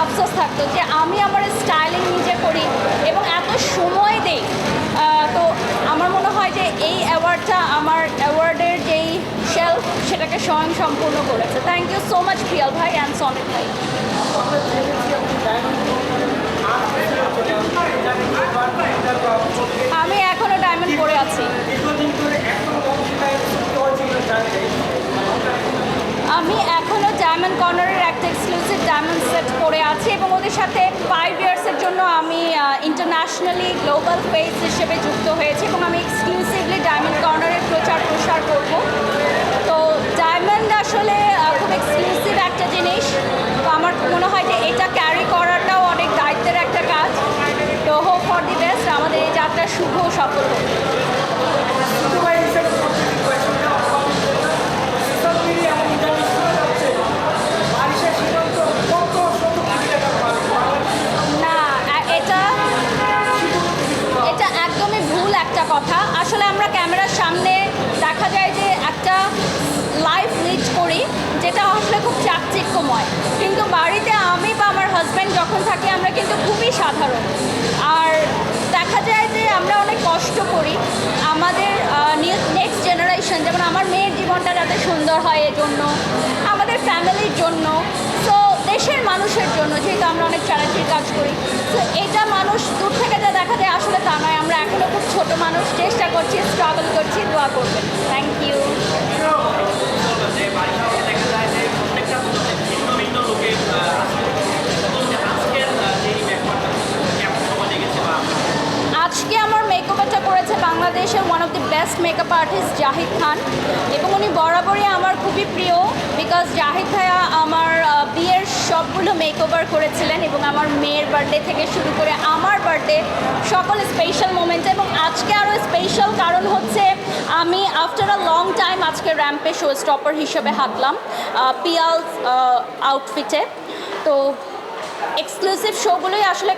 আফসোস থাকতো যে আমি আমার স্টাইলিং নিজে করি এবং এত সময় দেই। তো আমার মনে হয় যে এই অ্যাওয়ার্ডটা আমার অ্যাওয়ার্ডের যেই শেলফ সেটাকে স্বয়ং সম্পূর্ণ করেছে। Thank you so much Priyal ভাই অ্যান্ড সনিক ভাই। আমি এখনও ডায়মন্ড পরে আছি। আমি ডায়মন্ড কর্নারের একটা এক্সক্লুসিভ ডায়মন্ড সেট পরে আছি এবং ওদের সাথে ফাইভ ইয়ার্সের জন্য আমি ইন্টারন্যাশনালি গ্লোবাল ফেস হিসেবে যুক্ত হয়েছি এবং আমি কথা। আসলে আমরা ক্যামেরার সামনে দেখা যায় যে একটা লাইফ লিড করি, যেটা আসলে খুব চাকচিক্যময়। কিন্তু বাড়িতে আমি বা আমার হাজব্যান্ড যখন থাকি, আমরা কিন্তু খুবই সাধারণ। আর দেখা যায় যে আমরা অনেক কষ্ট করি। আমাদের নেক্সট জেনারেশন যেমন আমার মেয়ের জীবনটা যাতে সুন্দর হয় এজন্য, আমাদের ফ্যামিলির জন্য। তো দেশের মানুষের জন্য, যেহেতু আমরা অনেক চ্যারিটির কাজ করি। তো এটা মানুষ ছোট মানুষ চেষ্টা করছি স্ট্রাগল করছি, দোয়া করবেন। থ্যাংক ইউ আজকে আমার মেকআপটা করেছে বাংলাদেশের one of the best makeup artist Zahid Khan এবং উনি বরাবরই আমার খুবই প্রিয় বিকজ জাহিদ ভাইয়া আমার বিয়ের সবগুলো মেকওভার করেছিলেন এবং আমার মেয়ের বার্থডে থেকে শুরু করে আমার বার্থডে সকল স্পেশাল মোমেন্ট এবং আজকে আরও স্পেশাল কারণ হচ্ছে আমি আফটার আ লং টাইম আজকে র্যাম্পে শো স্টপার হিসেবে হাঁটলাম পিয়াল আউটফিটে তো এক্সক্লুসিভ শোগুলোই আসলে